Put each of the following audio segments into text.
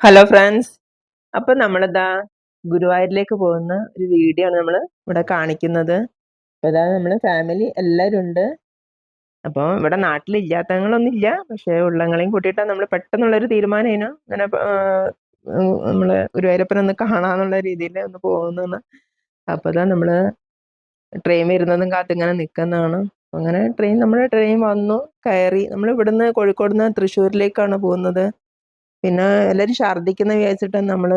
Hello friends അപ്പൊ നമ്മളിതാ ഗുരുവായൂരിലേക്ക് പോകുന്ന ഒരു വീഡിയോ ആണ് നമ്മൾ ഇവിടെ കാണിക്കുന്നത്. അപ്പോൾ ഇതാ നമ്മൾ ഫാമിലി എല്ലാവരും ഉണ്ട് അപ്പോൾ ഇവിടെ നാട്ടിലില്ലാത്തങ്ങളൊന്നും ഇല്ല പക്ഷേ ഉള്ളങ്ങളെയും കൂട്ടിയിട്ടാണ് നമ്മൾ പെട്ടെന്നുള്ളൊരു തീരുമാനമായിരുന്നു അങ്ങനെ നമ്മൾ ഗുരുവായൂരപ്പനെ ഒന്ന് കാണാന്നുള്ള രീതിയിൽ ഒന്ന് പോകുന്നതെന്ന് അപ്പോൾ ഇതാ നമ്മൾ ട്രെയിൻ വരുന്നതും കാത്തിങ്ങനെ നിൽക്കുന്നതാണ് അങ്ങനെ ട്രെയിൻ നമ്മുടെ ട്രെയിൻ വന്നു കയറി. നമ്മൾ ഇവിടുന്ന് കോഴിക്കോട് നിന്ന് തൃശ്ശൂരിലേക്കാണ് പോകുന്നത്. പിന്നെ എല്ലാവരും ഛർദ്ദിക്കുന്ന വിചാരിച്ചിട്ടാണ് നമ്മൾ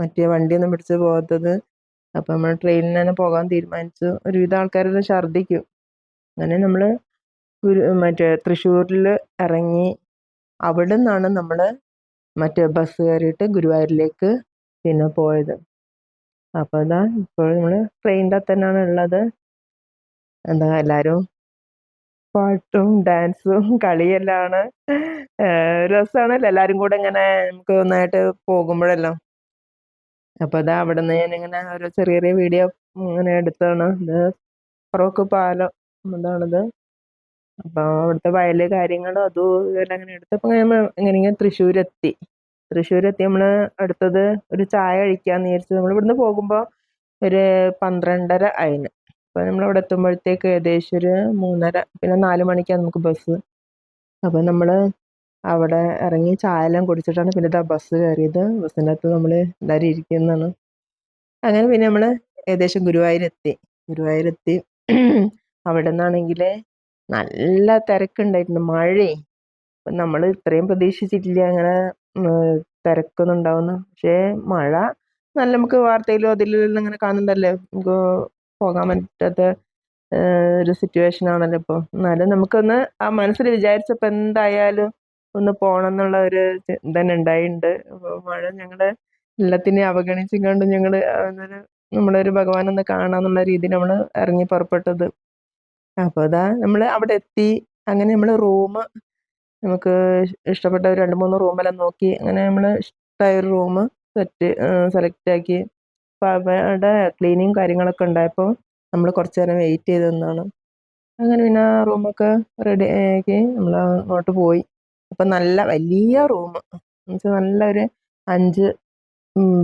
മറ്റേ വണ്ടിയൊന്നും പിടിച്ച് പോകാത്തത്. അപ്പം നമ്മൾ ട്രെയിനിൽ തന്നെ പോകാൻ തീരുമാനിച്ചു. ഒരുവിധം ആൾക്കാരെല്ലാം ഛർദ്ദിക്കും. അങ്ങനെ നമ്മൾ മറ്റേ തൃശ്ശൂരിൽ ഇറങ്ങി അവിടെ നിന്നാണ് നമ്മൾ മറ്റേ ബസ് കയറിയിട്ട് ഗുരുവായൂരിലേക്ക് പിന്നെ പോയത്. അപ്പോൾ ഇതാ ഇപ്പോൾ നമ്മൾ ട്രെയിനിന്റെ തന്നെയാണ് ഉള്ളത്. എന്താ എല്ലാവരും പാട്ടും ഡാൻസും കളിയെല്ലാണ് രസമാണല്ലോ എല്ലാരും കൂടെ ഇങ്ങനെ നമുക്ക് ഒന്നായിട്ട് പോകുമ്പോഴല്ലോ. അപ്പൊ അതാ അവിടെ നിന്ന് ഞാനിങ്ങനെ ഒരു ചെറിയ ചെറിയ വീഡിയോ ഇങ്ങനെ എടുത്താണ്. ഇത് ഫറോക്ക് പാലം എന്താണിത്? അപ്പൊ അവിടുത്തെ വയൽ കാര്യങ്ങളും അതും ഇതെല്ലാം അങ്ങനെ എടുത്തപ്പോ എങ്ങനെയെങ്കിലും തൃശ്ശൂരെത്തി. തൃശ്ശൂരെത്തി നമ്മൾ അടുത്തത് ഒരു ചായ കഴിക്കാന്ന് നമ്മൾ ഇവിടുന്ന് പോകുമ്പോ ഒരു പന്ത്രണ്ടര ആയിന്. നമ്മൾ അവിടെ എത്തുമ്പോഴത്തേക്ക് ഏകദേശം ഒരു മൂന്നര പിന്നെ നാല് മണിക്കാണ് നമുക്ക് ബസ് അപ്പോൾ നമ്മൾ അവിടെ ഇറങ്ങി ചായ എല്ലാം കുടിച്ചിട്ടാണ് പിന്നെ ഇതാ ബസ് കയറിയത്. ബസ്സിനകത്ത് നമ്മൾ എല്ലാവരും ഇരിക്കുന്നതാണ്. അങ്ങനെ പിന്നെ നമ്മൾ ഏകദേശം ഗുരുവായൂരെത്തി. ഗുരുവായൂരെത്തി. അവിടെ നിന്നാണെങ്കിൽ നല്ല തിരക്കുണ്ടായിരുന്നു. മഴയെ നമ്മൾ ഇത്രയും പ്രതീക്ഷിച്ചിട്ടില്ല അങ്ങനെ തിരക്കൊന്നും ഉണ്ടാവുന്നു പക്ഷേ മഴ നല്ല നമുക്ക് വാർത്തയിലും അതിലെല്ലാം ഇങ്ങനെ കാണുന്നുണ്ടല്ലേ. നമുക്ക് പോകാൻ പറ്റാത്ത ഒരു സിറ്റുവേഷൻ ആണല്ലോ ഇപ്പോൾ എന്നാലും നമുക്കൊന്ന് ആ മനസ്സിൽ വിചാരിച്ചപ്പോൾ എന്തായാലും ഒന്ന് പോകണം എന്നുള്ള ഒരു ചിന്തന ഉണ്ടായിട്ടുണ്ട് മഴ ഞങ്ങൾ എല്ലാത്തിനെയും അവഗണിച്ചും കണ്ട് ഞങ്ങൾ നമ്മളൊരു ഭഗവാനൊന്ന് കാണാന്നുള്ള രീതിയിൽ നമ്മൾ ഇറങ്ങി പുറപ്പെട്ടത്. അപ്പോൾ അതാ നമ്മൾ അവിടെ എത്തി. അങ്ങനെ നമ്മൾ റൂം നമുക്ക് ഇഷ്ടപ്പെട്ട ഒരു രണ്ട് മൂന്ന് റൂമെല്ലാം നോക്കി. അങ്ങനെ നമ്മൾ ഇഷ്ടമായ ഒരു റൂം സെറ്റ് സെലക്ട് ആക്കി. അവിടെ ക്ലീനിങ് കാര്യങ്ങളൊക്കെ ഉണ്ടായപ്പോൾ നമ്മൾ കുറച്ച് നേരം വെയിറ്റ് ചെയ്ത് നിന്നാണ്. അങ്ങനെ പിന്നെ റൂമൊക്കെ റെഡി ആക്കി നമ്മൾ അങ്ങോട്ട് പോയി. അപ്പം നല്ല വലിയ റൂം എന്നുവെച്ചാൽ നല്ലൊരു അഞ്ച്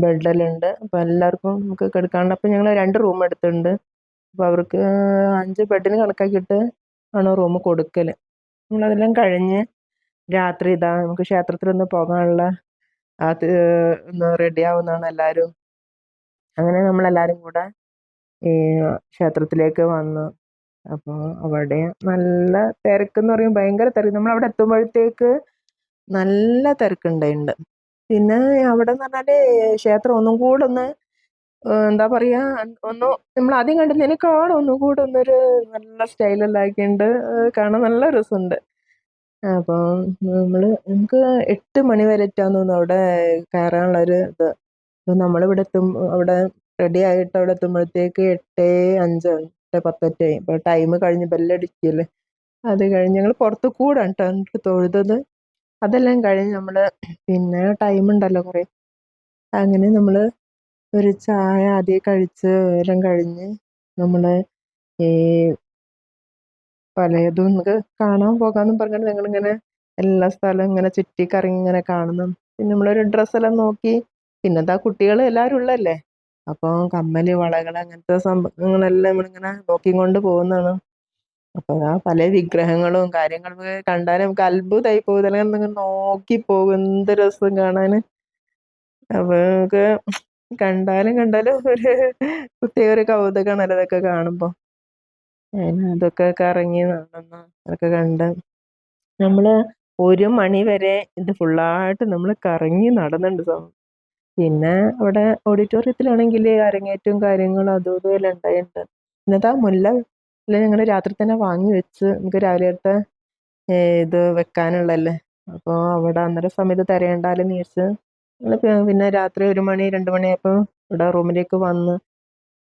ബെഡെല്ലാം അപ്പോൾ എല്ലാവർക്കും നമുക്ക് കിടക്കാണ്ട് അപ്പം ഞങ്ങൾ രണ്ട് റൂം എടുത്തിട്ടുണ്ട്. അപ്പോൾ അവർക്ക് അഞ്ച് ബെഡിന് കണക്കാക്കിയിട്ട് ആണ് റൂം കൊടുക്കൽ നമ്മളതെല്ലാം കഴിഞ്ഞ് രാത്രി ഇതാ നമുക്ക് ക്ഷേത്രത്തിലൊന്ന് പോകാനുള്ള അത് ഒന്ന് റെഡി ആവുന്നതാണ് എല്ലാവരും അങ്ങനെ നമ്മളെല്ലാവരും കൂടെ ഈ ക്ഷേത്രത്തിലേക്ക് വന്നു. അപ്പോൾ അവിടെ നല്ല തിരക്ക് എന്ന് പറയും ഭയങ്കര തിരക്ക്. നമ്മൾ അവിടെ എത്തുമ്പോഴത്തേക്ക് നല്ല തിരക്കുണ്ടായിട്ടുണ്ട് പിന്നെ അവിടെ എന്ന് പറഞ്ഞാൽ ക്ഷേത്രം ഒന്നും കൂടെ ഒന്ന് എന്താ പറയാ ഒന്ന് നമ്മൾ ആദ്യം കണ്ടതിനേക്കാളും ഒന്നും കൂടെ ഒന്നൊരു നല്ല സ്റ്റൈലെല്ലാം ആക്കിയിട്ടുണ്ട് കാണാൻ നല്ല രസമുണ്ട് അപ്പോൾ നമ്മൾ നമുക്ക് എട്ട് മണി വരെ എത്താന്ന് തോന്നുന്നു അവിടെ കയറാനുള്ളൊരു ഇത്. അപ്പോൾ നമ്മളിവിടെ എത്തും അവിടെ റെഡി ആയിട്ട് അവിടെ എത്തുമ്പോഴത്തേക്ക് എട്ട് അഞ്ച് എട്ട് പത്തൊറ്റായി ഇപ്പോൾ ടൈം കഴിഞ്ഞ് ബെല്ലടിക്കല്ലേ? അത് കഴിഞ്ഞ് ഞങ്ങൾ പുറത്ത് കൂടാണ് കേട്ടോ തൊഴുതത്. അതെല്ലാം കഴിഞ്ഞ് നമ്മൾ പിന്നെ ടൈം ഉണ്ടല്ലോ കുറേ. അങ്ങനെ നമ്മൾ ഒരു ചായ ആദ്യം കഴിച്ച് എല്ലാം കഴിഞ്ഞ് നമ്മൾ ഈ പലതും നമുക്ക് കാണാൻ പോകാമെന്നും പറഞ്ഞിട്ട് ഞങ്ങളിങ്ങനെ എല്ലാ സ്ഥലവും ഇങ്ങനെ ചുറ്റി കറങ്ങി ഇങ്ങനെ കാണുന്നു. പിന്നെ നമ്മളൊരു ഡ്രസ്സെല്ലാം നോക്കി പിന്നെന്താ കുട്ടികൾ എല്ലാവരും ഉള്ളല്ലേ അപ്പോൾ കമ്മൽ വളകൾ അങ്ങനത്തെ സംഭവങ്ങളെല്ലാം നമ്മളിങ്ങനെ നോക്കിക്കൊണ്ട് പോകുന്നതാണ്. അപ്പോൾ ആ പല വിഗ്രഹങ്ങളും കാര്യങ്ങളും കണ്ടാൽ നമുക്ക് അത്ഭുതമായി പോകും. ഇതെല്ലാം നോക്കി പോകും. എന്ത് രസം കാണാൻ അപ്പോൾ നമുക്ക് കണ്ടാലും കണ്ടാലും ഒരു പ്രത്യേക ഒരു കൗതുകമാണല്ലോ അതൊക്കെ കാണുമ്പോൾ അതൊക്കെ കറങ്ങി നടന്ന് അതൊക്കെ കണ്ട് നമ്മൾ ഒരു മണി വരെ ഇത് ഫുള്ളായിട്ട് നമ്മൾ കറങ്ങി നടന്നുണ്ട് പിന്നെ അവിടെ ഓഡിറ്റോറിയത്തിലാണെങ്കിൽ അരങ്ങേറ്റവും കാര്യങ്ങളും അതും ഇതും എല്ലാം ഉണ്ടായിട്ടുണ്ട്. എന്നിട്ട് ആ മുല്ല ഞങ്ങൾ രാത്രി തന്നെ വാങ്ങി വെച്ച് നമുക്ക് രാവിലത്തെ ഇത് വെക്കാനുള്ളതല്ലേ. അപ്പോൾ അവിടെ അന്നേരം സമയത്ത് തിരയണ്ടാലെന്ന് വിചാരിച്ച് പിന്നെ രാത്രി ഒരു മണി രണ്ട് മണിയായപ്പോൾ ഇവിടെ റൂമിലേക്ക് വന്ന്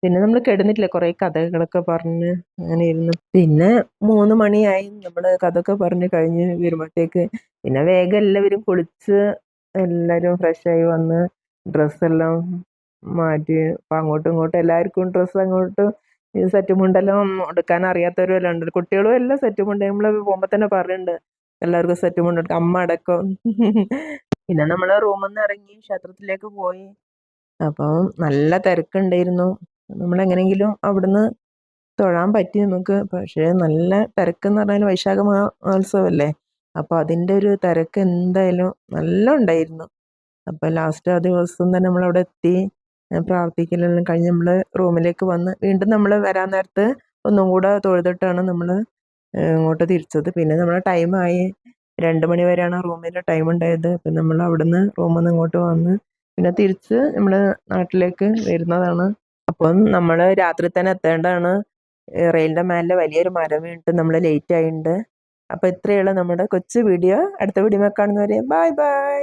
പിന്നെ നമ്മൾ കിടന്നിട്ടില്ല. കുറേ കഥകളൊക്കെ പറഞ്ഞ് അങ്ങനെ ഇരുന്നു. പിന്നെ മൂന്ന് മണിയായി നമ്മൾ കഥയൊക്കെ പറഞ്ഞ് കഴിഞ്ഞ് വരുമ്പോഴത്തേക്ക് പിന്നെ വേഗം എല്ലാവരും കുളിച്ച് എല്ലാവരും ഫ്രഷായി വന്ന് ഡ്രസ്സെല്ലാം മാറ്റി അപ്പം അങ്ങോട്ടും ഇങ്ങോട്ടും എല്ലാവർക്കും ഡ്രസ്സ് അങ്ങോട്ട് ഈ സെറ്റ് മുണ്ടെല്ലാം എടുക്കാൻ അറിയാത്തവരെല്ലാം ഉണ്ട്. കുട്ടികളും എല്ലാം സെറ്റ് മുണ്ട് നമ്മൾ പോകുമ്പോൾ തന്നെ പറയുന്നുണ്ട് എല്ലാവർക്കും സെറ്റ് മുണ്ട് എടുക്കാം. അമ്മ അടക്കം. പിന്നെ നമ്മൾ റൂമിൽ നിന്ന് ഇറങ്ങി ക്ഷേത്രത്തിലേക്ക് പോയി. അപ്പോൾ നല്ല തിരക്കുണ്ടായിരുന്നു. നമ്മൾ എങ്ങനെയെങ്കിലും അവിടുന്ന് തൊഴാൻ പറ്റി നമുക്ക്. പക്ഷേ നല്ല തിരക്ക് എന്ന് പറഞ്ഞാൽ വൈശാഖ മഹോത്സവമല്ലേ അപ്പോൾ അതിന്റെ ഒരു തിരക്ക് എന്തായാലും നല്ല ഉണ്ടായിരുന്നു. അപ്പോൾ ലാസ്റ്റ് ആ ദിവസം തന്നെ നമ്മളവിടെ എത്തി. പ്രാർത്ഥിക്കലെല്ലാം കഴിഞ്ഞ് നമ്മൾ റൂമിലേക്ക് വന്ന് വീണ്ടും നമ്മൾ വരാൻ നേരത്ത് ഒന്നും കൂടെ തൊഴുതിട്ടാണ് നമ്മൾ ഇങ്ങോട്ട് തിരിച്ചത്. പിന്നെ നമ്മളെ ടൈമായി രണ്ട് മണി വരെയാണ് റൂമിൽ ടൈം ഉണ്ടായത്. അപ്പം നമ്മൾ അവിടുന്ന് റൂമിൽ നിന്ന് ഇങ്ങോട്ട് വന്ന് പിന്നെ തിരിച്ച് നമ്മൾ നാട്ടിലേക്ക് വരുന്നതാണ്. അപ്പം നമ്മൾ രാത്രി തന്നെ എത്തേണ്ടതാണ്. റെയിലിന്റെ മേലെ വലിയൊരു മരം വീണിട്ട് നമ്മൾ ലേറ്റ് ആയിട്ടുണ്ട് അപ്പോൾ ഇത്രയുള്ള നമ്മുടെ കൊച്ചു വീഡിയോ അടുത്ത വീഡിയോ കാണുന്നവരെ ബൈ ബൈ